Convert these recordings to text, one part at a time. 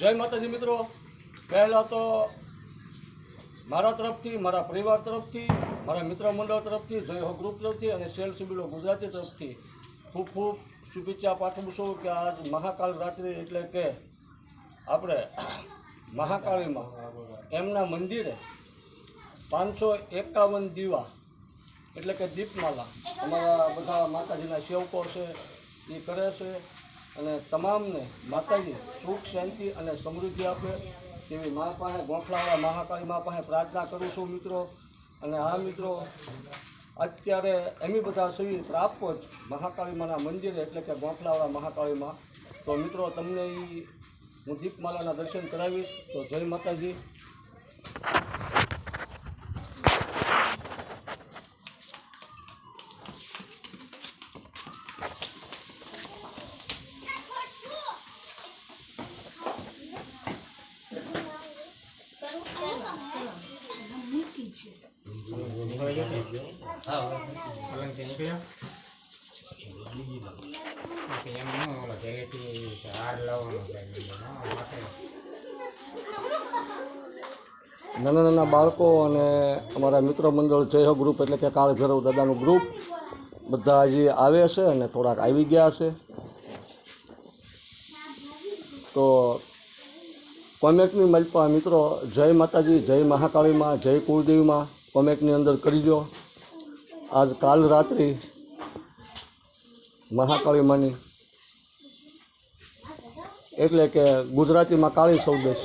જય માતાજી મિત્રો. પહેલાં તો મારા તરફથી, મારા પરિવાર તરફથી, મારા મિત્ર મંડળ તરફથી, જય હો ગ્રુપ તરફથી અને સેલ સિબિલો ગુજરાતી તરફથી ખૂબ ખૂબ શુભેચ્છા પાઠવું કે આજ મહાકાલ રાત્રિ એટલે કે આપણે મહાકાળીમાં એમના મંદિરે પાંચસો એકાવન દીવા એટલે કે દીપમાલા અમારા બધા માતાજીના સેવકો છે, એ કરે છે. અને તમામને માતાજી સુખ, શાંતિ અને સમૃદ્ધિ આપે તેવી મા પાસે ગોખલાવાળા મહાકાળી મા પાસે પ્રાર્થના કરું છું મિત્રો. અને આ મિત્રો, અત્યારે એમી બધા શરીર પ્રાપ્ત જ મહાકાળી માના મંદિરે એટલે કે ગોખલાવાળા મહાકાળીમાં તો મિત્રો, તમને એ હું દીપમાલાના દર્શન કરાવીશ. તો જય માતાજી. નાના નાના બાળકો અને અમારા મિત્ર મંડળ જય ગ્રુપ એટલે કે કાળ ભૈરવ દાદાનું ગ્રુપ બધા હજી આવે છે અને થોડાક આવી ગયા છે. તો કોમેન્ટની મલપા મિત્રો, જય માતાજી, જય મહાકાળીમાં, જય કુળદેવીમાં કોમેન્ટની અંદર કરી દો આજ કાલ રાત્રિ મહાકાળી માની એટલે કે ગુજરાતીમાં કાળી સૌદેશ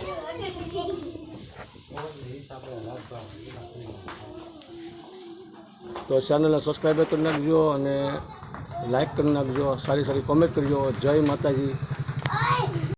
તો ચેનલને સબસ્ક્રાઈબ કરી નાખજો અને લાઈક કરી નાખજો, સારી સારી કોમેન્ટ કરજો જય માતાજી.